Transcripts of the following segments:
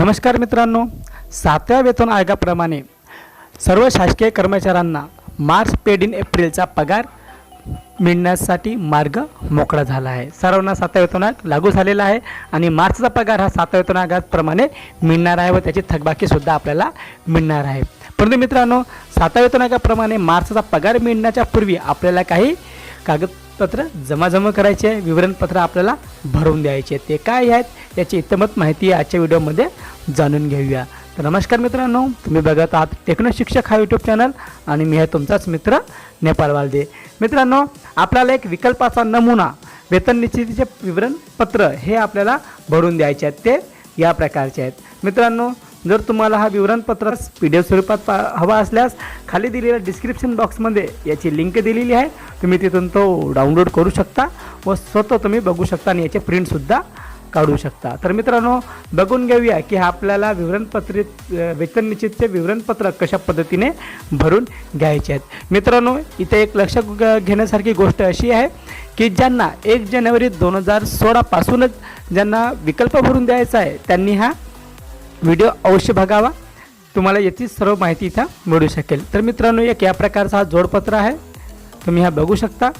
नमस्कार मित्रांनो सातव्या वेतन आयोगाप्रमाणे सर्व शासकीय कर्मचाऱ्यांना मार्च पेड इन एप्रिलचा पगार मिळण्यासाठी मार्ग मोकळा झाला आहे. सर्वांना सातव्या वेतन आयोग लागू झालेला आहे आणि मार्चचा पगार हा सातव्या वेतन आयोगाप्रमाणे मिळणार आहे व त्याची थकबाकीसुद्धा आपल्याला मिळणार आहे. परंतु मित्रांनो सातव्या वेतन आयोगाप्रमाणे मार्चचा पगार मिळण्याच्या पूर्वी आपल्याला काही कागदपत्र जमाजमा करायचे आहे विवरणपत्र आपल्याला भरून द्यायचे. ते काय आहेत याची इतमत माहिती आजच्या व्हिडिओमध्ये जाणून घेऊया. तर नमस्कार मित्रांनो तुम्ही बघत आहात टेक्नो शिक्षक हा यूट्यूब चॅनल आणि मी आहे तुमचाच मित्र नेपाळवालदे मित्रांनो आपल्याला एक विकल्पाचा नमुना वेतन निश्चितीचे विवरणपत्र हे आपल्याला भरून द्यायचे आहेत. ते या प्रकारचे आहेत. मित्रांनो जर तुम्हाला हा विवरणपत्र पी डी एफ स्वरूपात पा हवा असल्यास खाली दिलेल्या डिस्क्रिप्शन बॉक्समध्ये याची लिंक दिलेली आहे. तुम्ही तिथून तो डाउनलोड करू शकता व स्वतः तुम्ही बघू शकता आणि याचे प्रिंटसुद्धा काढू शकता. तर मित्रांनो बघून घेऊया की हा आपल्याला विवरणपत्रित वेतन निश्चितचे विवरणपत्र कशा पद्धतीने भरून घ्यायचे आहेत. मित्रांनो इथे एक लक्ष घेण्यासारखी गोष्ट अशी आहे की ज्यांना एक जानेवारी दोन हजार सोळापासूनच ज्यांना विकल्प भरून द्यायचा आहे त्यांनी हा व्हिडिओ अवश्य बघावा. तुम्हाला याची सर्व माहिती इथं मिळू शकेल. तर मित्रांनो एक या प्रकारचा हा जोडपत्र आहे. तुम्ही हा बघू शकता.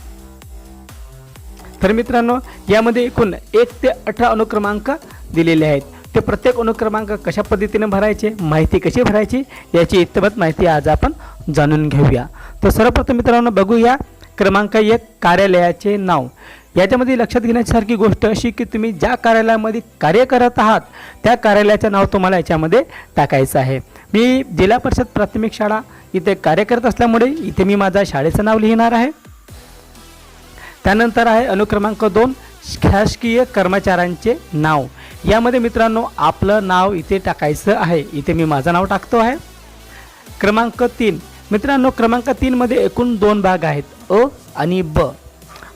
तर मित्रांनो यामध्ये एकूण एक ते अठरा अनुक्रमांक दिलेले आहेत. ते प्रत्येक अनुक्रमांक कशा पद्धतीने भरायचे माहिती कशी भरायची याची इतमत माहिती आज आपण जाणून घेऊया. तर सर्वप्रथम मित्रांनो बघूया क्रमांक एक कार्यालयाचे नाव. याच्यामध्ये लक्षात घेण्यासारखी गोष्ट अशी की तुम्ही ज्या कार्यालयामध्ये कार्य करत आहात त्या कार्यालयाचं नाव तुम्हाला याच्यामध्ये टाकायचं आहे. मी जिल्हा परिषद प्राथमिक शाळा इथे कार्य करत असल्यामुळे इथे मी माझ्या शाळेचं नाव लिहिणार आहे. त्यानंतर आहे अनुक्रमांक दोन शासकीय कर्मचाऱ्यांचे नाव. यामध्ये मित्रांनो आपलं नाव इथे टाकायचं आहे. इथे मी माझं नाव टाकतो आहे. क्रमांक तीन. मित्रांनो क्रमांक तीनमध्ये एकूण दोन भाग आहेत. अ आणि ब.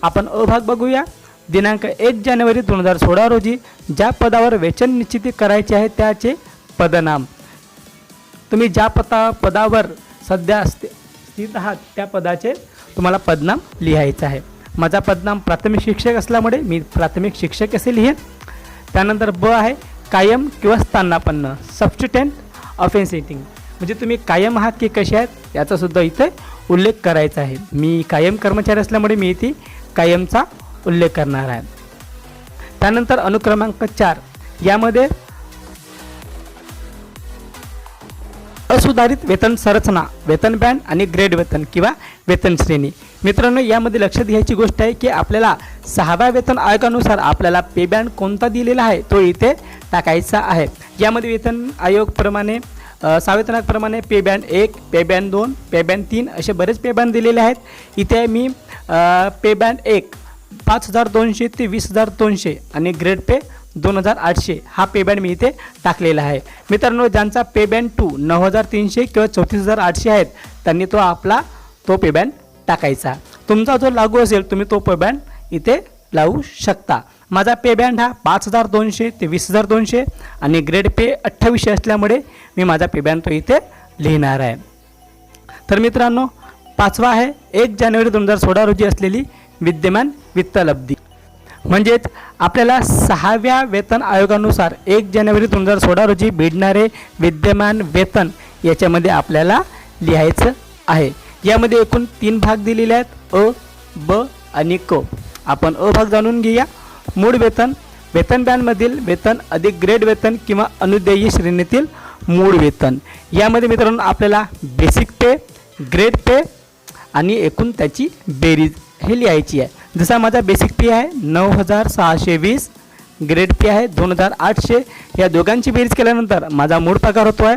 आपण अ भाग बघूया. दिनांक एक जानेवारी दोन हजार सोळा रोजी ज्या पदावर वेतन निश्चिती करायचे आहे त्याचे पदनाम. तुम्ही ज्या पदा पदावर सध्या स्थित स्थित आहात त्या पदाचे तुम्हाला पदनाम लिहायचं आहे. माझा पदनाम प्राथमिक शिक्षक असल्यामुळे मी प्राथमिक शिक्षक असे लिहेन. त्यानंतर ब आहे कायम किंवा स्थानापन्न सबस्टिटेंट ऑफेन्सिटिंग म्हणजे तुम्ही कायम आहात की कसे आहेत याचासुद्धा इथे उल्लेख करायचा आहे. मी कायम कर्मचारी असल्यामुळे मी इथे कायमचा उल्लेख करणार आहे. त्यानंतर अनुक्रमांक चार. यामध्ये असुधारित वेतन संरचना वेतन बँड आणि ग्रेड वेतन किंवा वेतन श्रेणी. मित्रांनो यामध्ये लक्षात घ्यायची गोष्ट आहे की आपल्याला सहाव्या वेतन आयोगानुसार आपल्याला पे बँड कोणता दिलेला आहे तो इथे टाकायचा आहे. यामध्ये वेतन आयोगप्रमाणे अ, सहा पे बँड एक पे बँड दोन पे बँड तीन असे बरेच पे बँड दिलेले आहेत. इथे मी पे बँड एक पाच हजार दोनशे ते वीस हजार दोनशे आणि ग्रेड पे दोन हजार आठशे हा पे बँड मी इथे टाकलेला आहे. मित्रांनो ज्यांचा पे बँड टू नऊ हजार तीनशे किंवा चौतीस हजार आठशे आहेत त्यांनी तो आपला तो पे बँड टाकायचा. तुमचा जो लागू असेल तुम्ही तो पे बँड इथे लावू शकता. माझा पे बँड हा पाच हजार दोनशे ते वीस हजार दोनशे आणि ग्रेड पे अठ्ठावीसशे असल्यामुळे मी माझा पे बँड तो इथे लिहिणार आहे. तर मित्रांनो पाचवा आहे एक जानेवारी दोन हजार सोळा रोजी असलेली विद्यमान वित्तलब्धी म्हणजेच आपल्याला सहाव्या वेतन आयोगानुसार एक जानेवारी दोन हजार सोळा रोजी भिडणारे विद्यमान वेतन याच्यामध्ये आपल्याला लिहायचं आहे. यामध्ये एकूण तीन भाग दिलेले आहेत. अ ब आणि क. आपण अ भाग जाणून घेऊया. मूळ वेतन वेतन बँडमधील वेतन अधिक ग्रेड वेतन किंवा अनुदेयी श्रेणीतील मूळ वेतन. यामध्ये मित्रांनो आपल्याला बेसिक पे ग्रेड पे आणि एकूण त्याची बेरीज हे लिहायची आहे. जसा माझा बेसिक पे आहे नऊ हजार सहाशे वीस ग्रेड पी आहे दोन हजार आठशे. या दोघांची बेरीज केल्यानंतर माझा मूळ पगार होतो आहे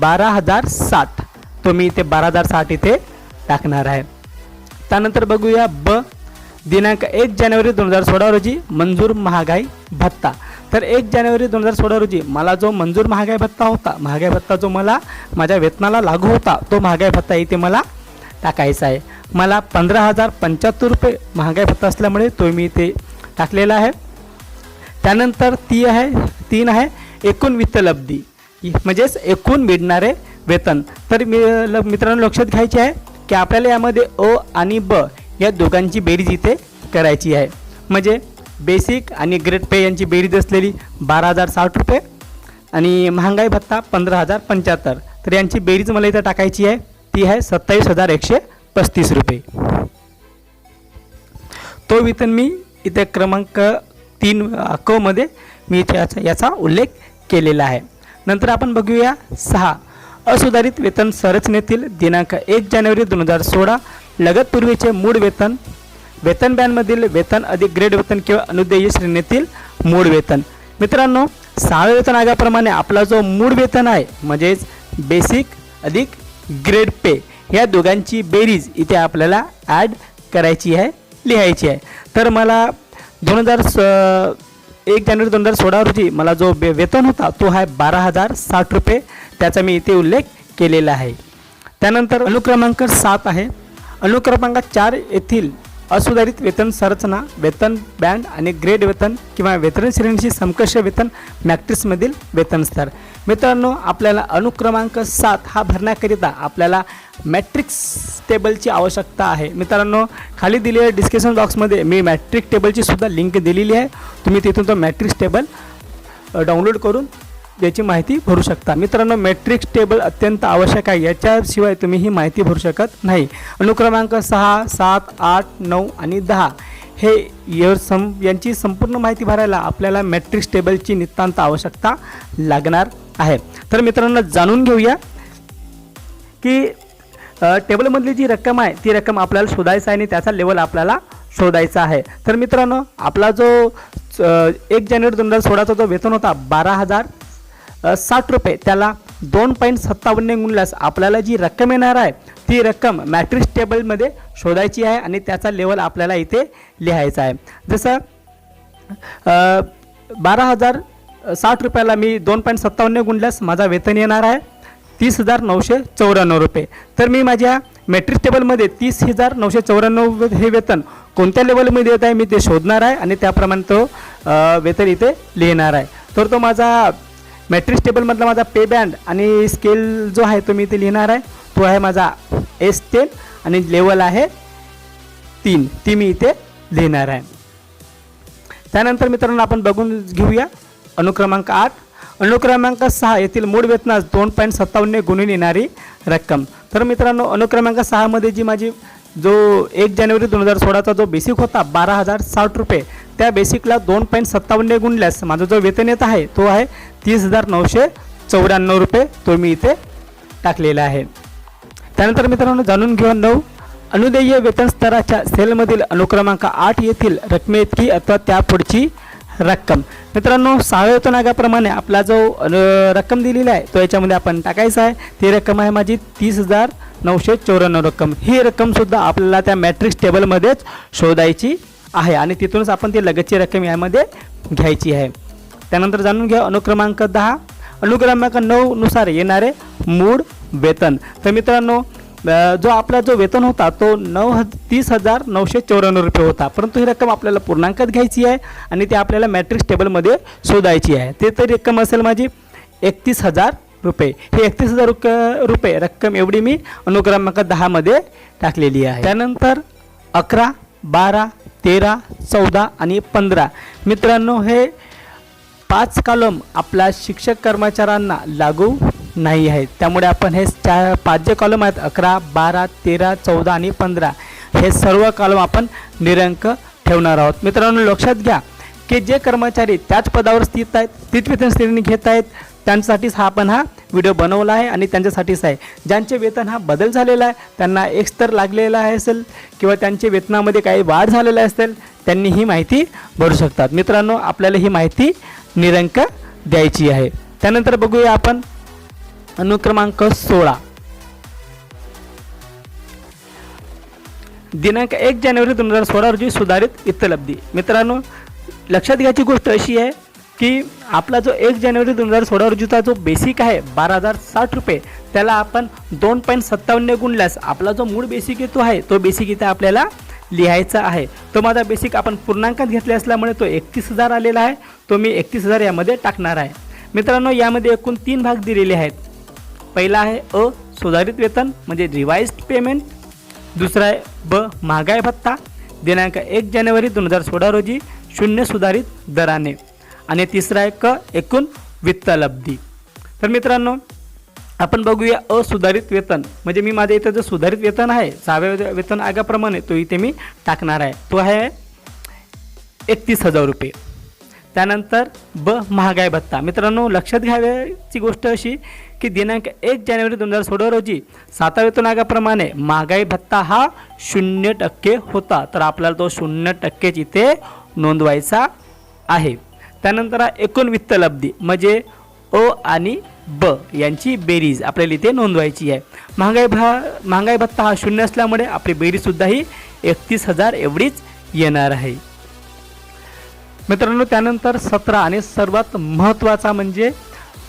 बारा हजार साठ. तो मी इथे बारा हजार साठ इथे टाकणार आहे. त्यानंतर बघूया ब दिनांक एक जानेवारी दोन हजार सोळा रोजी मंजूर महागाई भत्ता. तर एक जानेवारी दोन हजार सोळा रोजी मला जो मंजूर महागाई भत्ता होता महागाई भत्ता जो मला माझ्या वेतनाला लागू होता तो महागाई भत्ता इथे मला टाकायचा आहे. मला पंधरा हजार पंच्याहत्तर रुपये महागाई भत्ता असल्यामुळे तो मी इथे टाकलेला आहे. त्यानंतर ती आहे तीन आहे एकूण वित्तलब्धी म्हणजेच एकूण मिळणारे वेतन. तर मी ल- मित्रांनो लक्षात घ्यायचे आहे. की आपल्याला यामध्ये अ आणि ब या दोघांची बेरीज इथे करायची आहे. म्हणजे बेसिक आणि ग्रेड पे यांची बेरीज असलेली बारा हजार साठ रुपये आणि महागाई भत्ता पंधरा हजार पंच्याहत्तर. तर यांची बेरीज मला इथं टाकायची आहे. ती आहे सत्तावीस हजार एकशे पस्तीस रुपये. तो वेतन मी इथे क्रमांक तीन कमध्ये क मध्ये मी इथे याचा याचा उल्लेख केलेला आहे. नंतर आपण बघूया सहा. असुधारित वेतन संरचनेतील दिनांक एक जानेवारी दोन हजार सोळा. लगतपूर्वीचे मूळ वेतन वेतन बँडमधील वेतन अधिक ग्रेड वेतन किंवा अनुदेय श्रेणीतील मूळ वेतन. मित्रांनो सहाव्या वेतन आयोगाप्रमाणे आपला जो मूळ वेतन आहे म्हणजेच बेसिक अधिक ग्रेड पे या दोघांची बेरीज इथे आपल्याला ॲड करायची आहे लिहायची आहे. तर मला दोन हजार स एक जानेवारी दोन हजार सोळा रोजी मला जो बे वेतन होता तो आहे बारा हजार साठ रुपये. त्याचा मी इथे उल्लेख केलेला आहे. त्यानंतर अनुक्रमांक सात आहे. अनुक्रमांक चार येथील असुधारित वेतन संरचना वेतन बँड आणि ग्रेड वेतन किंवा वेतन श्रेणीशी समकक्ष वेतन मॅट्रिक्समधील वेतन स्तर. मित्रांनो आपल्याला अनुक्रमांक सात हा भरण्याकरिता आपल्याला मॅट्रिक्स टेबलची आवश्यकता आहे. मित्रांनो खाली दिलेल्या डिस्क्रिप्शन बॉक्समध्ये मी मॅट्रिक टेबलची सुद्धा लिंक दिलेली आहे. तुम्ही तिथून तो मॅट्रिक्स टेबल डाउनलोड करून याची माहिती भरू शकता. मित्रांनो मॅट्रिक्स टेबल अत्यंत आवश्यक आहे. याच्याशिवाय तुम्ही ही माहिती भरू शकत नाही. अनुक्रमांक सहा सात आठ नऊ आणि दहा हे इयर सम यांची संपूर्ण माहिती भरायला आपल्याला मॅट्रिक्स टेबलची नितांत आवश्यकता लागणार आहे. तर मित्रांनो जाणून घेऊया की टेबलमधली जी रक्कम आहे ती रक्कम आपल्याला शोधायचं आहे आणि त्याचा लेवल आपल्याला शोधायचा आहे. तर मित्रांनो आपला जो एक जानेवारी दोन हजार सोळाचा जो वेतन होता बारा हजार साठ रुपये. त्याला दोन पॉईंट सत्तावन्न गुणल्यास आपल्याला जी रक्कम येणार आहे ती रक्कम मॅट्रिक्स टेबलमध्ये शोधायची आहे आणि त्याचा लेवल आपल्याला इथे लिहायचा आहे. जसं बारा हजार साठ रुपयाला मी दोन पॉईंट सत्तावन्न गुणल्यास माझा वेतन येणार आहे तीस हजार नऊशे चौऱ्याण्णव रुपये. तर मी माझ्या मेट्रिक टेबलमध्ये तीस हजार नऊशे चौऱ्याण्णव हे वेतन कोणत्या लेवलमध्ये येत आहे मी ते शोधणार आहे आणि त्याप्रमाणे तो वेतन इथे लिहिणार आहे. तर तो माझा मॅट्रिक्स टेबलमधला माझा पे बँड आणि स्केल जो आहे तो मी इथे लिहिणार आहे तो आहे माझा एस टेन आणि लेवल आहे तीन. ती मी इथे लिहिणार आहे. त्यानंतर मित्रांनो आपण बघून घेऊया अनुक्रमांक आठ. अनुक्रमांक सहा येथील मूळ वेतनास दोन पॉईंट सत्तावन्न गुणून येणारी रक्कम. तर मित्रांनो अनुक्रमांक सहामध्ये जी माझी जो एक जानेवारी दोन हजार सोळाचा जो बेसिक होता बारा हजार साठ रुपये त्या बेसिकला दोन पॉईंट सत्तावन्न गुणल्यास माझा जो वेतन येत आहे तो आहे तीस हजार नऊशे चौऱ्याण्णव रुपये तो मी इथे टाकलेला आहे त्यानंतर मित्रांनो जाणून घेऊन नऊ. अनुदेय वेतन स्तराच्या सेलमधील अनुक्रमांक आठ येथील रकमेइतकी अथवा त्यापुढची रक्कम. मित्रांनो सहाव्या वेतन आपला जो रक्कम दिलेली आहे तो याच्यामध्ये आपण टाकायचा आहे. ती रक्कम आहे माझी तीस हजार नऊशे चौऱ्याण्णव रक्कम. ही रक्कमसुद्धा आपल्याला त्या मॅट्रिक्स टेबलमध्येच शोधायची आहे आणि तिथूनच आपण ती लगतची रक्कम यामध्ये घ्यायची आहे. त्यानंतर जाणून घ्या अनुक्रमांक दहा. अनुक्रमांक नऊनुसार येणारे मूळ वेतन. तर मित्रांनो जो आपला जो वेतन होता तो नऊ ह तीस हजार नऊशे चौऱ्याण्णव रुपये होता. परंतु ही रक्कम आपल्याला पूर्णांकात घ्यायची आहे आणि ती आपल्याला मॅट्रिक्स टेबलमध्ये शोधायची आहे. ते तरी रक्कम असेल माझी एकतीस हजार रुपये. हे एकतीस हजार रुक रुपये रक्कम एवढी मी अनुक्रमांक दहामध्ये टाकलेली आहे. त्यानंतर अकरा बारा तेरा चौदा आणि पंधरा. मित्रांनो हे पाच कॉलम आपल्या शिक्षक कर्मचाऱ्यांना लागू नाही आहेत. त्यामुळे आपण हे चार पाच जे कॉलम आहेत अकरा बारा तेरा चौदा आणि पंधरा. हे सर्व कॉलम आपण निरंक ठेवणार आहोत. मित्रांनो लक्षात घ्या की जे कर्मचारी त्याच पदावर स्थित आहेत तीच वेतन श्रेणी घेत आहेत त्यांच्यासाठीच हा आपण हा व्हिडिओ बनवला आहे आणि त्यांच्यासाठीच आहे. ज्यांचे वेतन हा बदल झालेला आहे त्यांना एक स्तर लागलेला आहे असेल किंवा त्यांचे वेतनामध्ये काही वाढ झालेला असेल त्यांनी ही माहिती भरू शकतात. मित्रांनो आपल्याला ही माहिती निरंक द्यायची आहे. त्यानंतर बघूया आपण अनुक्रमांक सोळा. दिनांक एक जानेवारी दोन हजार सोळा रोजी सुधारित इतलब्धी मित्रांनो लक्षात घ्यायची गोष्ट अशी आहे की आपला जो एक जानेवारी दोन हजार सोळा रोजीचा जो बेसिक आहे बारा हजार साठ रुपये त्याला आपण दोन पॉईंट सत्तावन्न गुणल्यास आपला जो मूळ बेसिक येतो आहे तो बेसिक इथे आपल्याला लिहायचा आहे. तो माझा बेसिक आपण पूर्णांकात घेतले असल्यामुळे तो एकतीस हजार आलेला आहे. तो मी एकतीस हजार यामध्ये टाकणार आहे. मित्रांनो यामध्ये एकूण तीन भाग दिलेले आहेत. पहिला आहे अ सुधारित वेतन म्हणजे रिवाइज्ड पेमेंट दुसरा आहे ब महागाई भत्ता. दिनांक एक जानेवारी दोन हजार सोळा रोजी शून्य सुधारित दराने. आणि तिसरा आहे क एकूण वित्तलब्धी तर मित्रांनो आपण बघूया असुधारित वेतन. म्हणजे मी माझ्या इथं जो सुधारित वेतन आहे सहाव्या वेतन आगाप्रमाणे तो इथे मी टाकणार आहे. तो आहे एकतीस हजार रुपये. त्यानंतर ब महागाई भत्ता. मित्रांनो लक्षात घ्यावयाची गोष्ट अशी की दिनांक एक जानेवारी दोन हजार सोळा रोजी सातव्या वेतन आयोगाप्रमाणे महागाई भत्ता हा शून्य टक्के होता. तर आपल्याला तो शून्य टक्केच इथे नोंदवायचा आहे. त्यानंतर एकूण एकूण वित्तलब्धी म्हणजे ओ आणि ब यांची बेरीज आपल्याला इथे नोंदवायची आहे. महागाई भा महागाई भत्ता हा शून्य असल्यामुळे आपली बेरीजसुद्धा ही एकतीस हजार एवढीच येणार आहे. मित्रांनो त्यानंतर सतरा आणि सर्वात महत्त्वाचा म्हणजे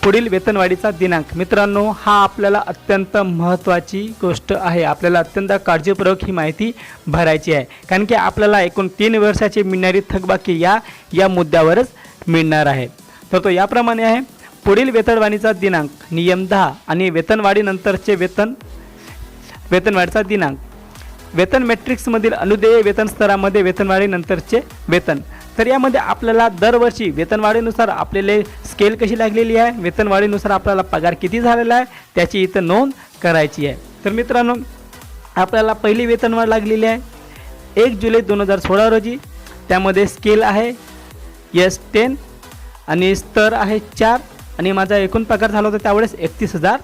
पुढील वेतनवाढीचा दिनांक. मित्रांनो हा आपल्याला अत्यंत महत्त्वाची गोष्ट आहे. आपल्याला अत्यंत काळजीपूर्वक ही माहिती भरायची आहे. कारण की आपल्याला एकूण तीन वर्षाची मिळणारी थकबाकी या या मुद्द्यावरच मिळणार आहे. तर तो याप्रमाणे आहे. पुढील वेतनवाढीचा दिनांक नियम दहा आणि वेतनवाढीनंतरचे वेतन वेतनवाढीचा दिनांक. वेतन मॅट्रिक्समधील अनुदेय वेतन स्तरामध्ये वेतनवाढीनंतरचे वेतन. तर यामध्ये आपल्याला दरवर्षी वेतनवाढीनुसार आपल्याला स्केल कशी लागलेली आहे? वेतनवाढीनुसार आपल्याला पगार किती झालेला आहे? त्याची इथं नोंद करायची आहे. तर मित्रांनो आपल्याला पहिली वेतनवाढ लागलेली आहे. एक जुलै दोन हजार सोळा रोजी. त्यामध्ये स्केल आहे. यस टेन आणि स्तर आहे चार. आणि माझा एकूण पगार झाला होता त्यावेळेस एकतीस हजार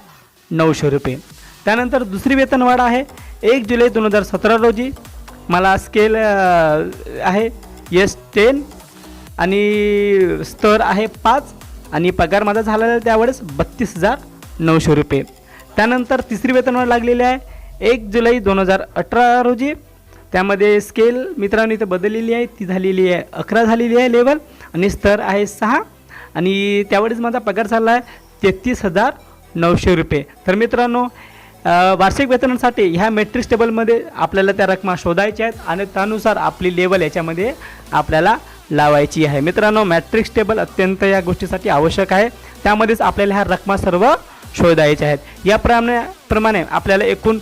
नऊशे रुपये. त्यानंतर दुसरी वेतनवाढ आहे. एक जुलै दोन हजार सतरा रोजी मला स्केल आहे यस टेन आणि स्तर आहे पाच आणि पगार माझा झालेला आहे त्यावेळेस बत्तीस हजार नऊशे रुपये. त्यानंतर तिसरी वेतनवाढ लागलेली आहे एक जुलै दोन हजार अठरा रोजी. त्यामध्ये स्केल मित्रांनो इथं बदललेली आहे ती झालेली आहे अकरा झालेली आहे लेवल आणि स्तर आहे सहा. आणि त्यावेळेस माझा पगार झाला आहे तेहतीस हजार नऊशे रुपये. तर मित्रांनो वार्षिक वेतनासाठी ह्या मेट्रिक्स टेबलमध्ये आपल्याला त्या रकमा शोधायच्या आहेत आणि त्यानुसार आपली लेवल याच्यामध्ये आपल्याला लावायची आहे. मित्रांनो मॅट्रिक्स टेबल अत्यंत या गोष्टीसाठी आवश्यक आहे. त्यामध्येच आपल्याला ह्या रकमा सर्व शोधायच्या आहेत. याप्रमाणे प्रमाणे आपल्याला एकूण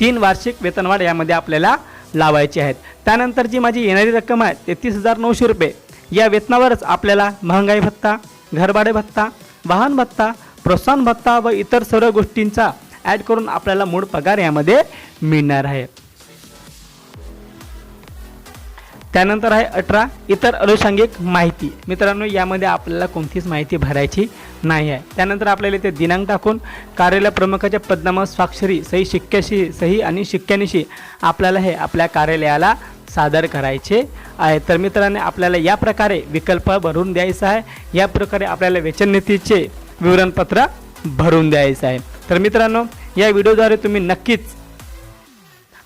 तीन वार्षिक वेतनवाढ यामध्ये आपल्याला लावायची आहेत. त्यानंतर जी माझी येणारी रक्कम आहे तेहतीस हजार नऊशे रुपये. या वेतनावरच आपल्याला महागाई भत्ता घरभाडे भत्ता वाहन भत्ता प्रोत्साहन भत्ता व इतर सर्व गोष्टींचा ॲड करून आपल्याला मूळ पगार यामध्ये मिळणार आहे. त्यानंतर आहे अठरा. इतर अनुषंगिक माहिती. मित्रांनो यामध्ये आपल्याला कोणतीच माहिती भरायची नाही आहे. त्यानंतर आपल्याला इथे दिनांक टाकून कार्यालय प्रमुखाच्या पदनामा स्वाक्षरी सही शिक्क्याशी सही आणि शिक्क्यानिशी आपल्याला हे आपल्या कार्यालयाला सादर करायचे आहे. तर मित्रांनो आपल्याला या प्रकारे विकल्प भरून द्यायचा आहे. या प्रकारे आपल्याला वेतननीतीचे विवरणपत्र भरून द्यायचं आहे. तर मित्रांनो या व्हिडिओद्वारे तुम्ही नक्कीच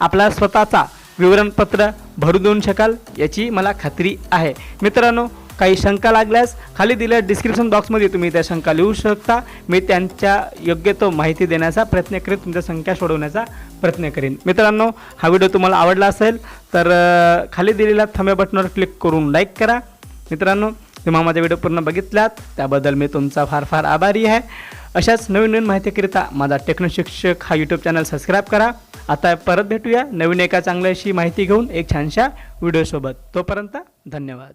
आपला स्वतःचा विवरणपत्र भरू देऊ शकाल याची मला खात्री आहे. मित्रांनो काही शंका लागल्यास खाली दिल्या डिस्क्रिप्शन बॉक्समध्ये तुम्ही त्या शंका लिहू शकता. मी त्यांच्या योग्य तो माहिती देण्याचा प्रयत्न करेन तुमच्या संख्या सोडवण्याचा प्रयत्न करेन. मित्रांनो हा व्हिडिओ तुम्हाला आवडला असेल तर खाली दिलेल्या थंब्या बटनवर क्लिक करून लाईक करा. मित्रांनो तुम्हा माझा व्हिडिओ पूर्ण बघितलात त्याबद्दल मी तुमचा फार फार आभारी आहे. अशाच नवीन नवीन माहितीकरिता माझा टेक्नो शिक्षक हा यूट्यूब चॅनल सबस्क्राईब करा. आता परत भेटूया नवीन एका चांगल्याशी माहिती घेऊन एक छानशा व्हिडिओसोबत तोपर्यंत धन्यवाद.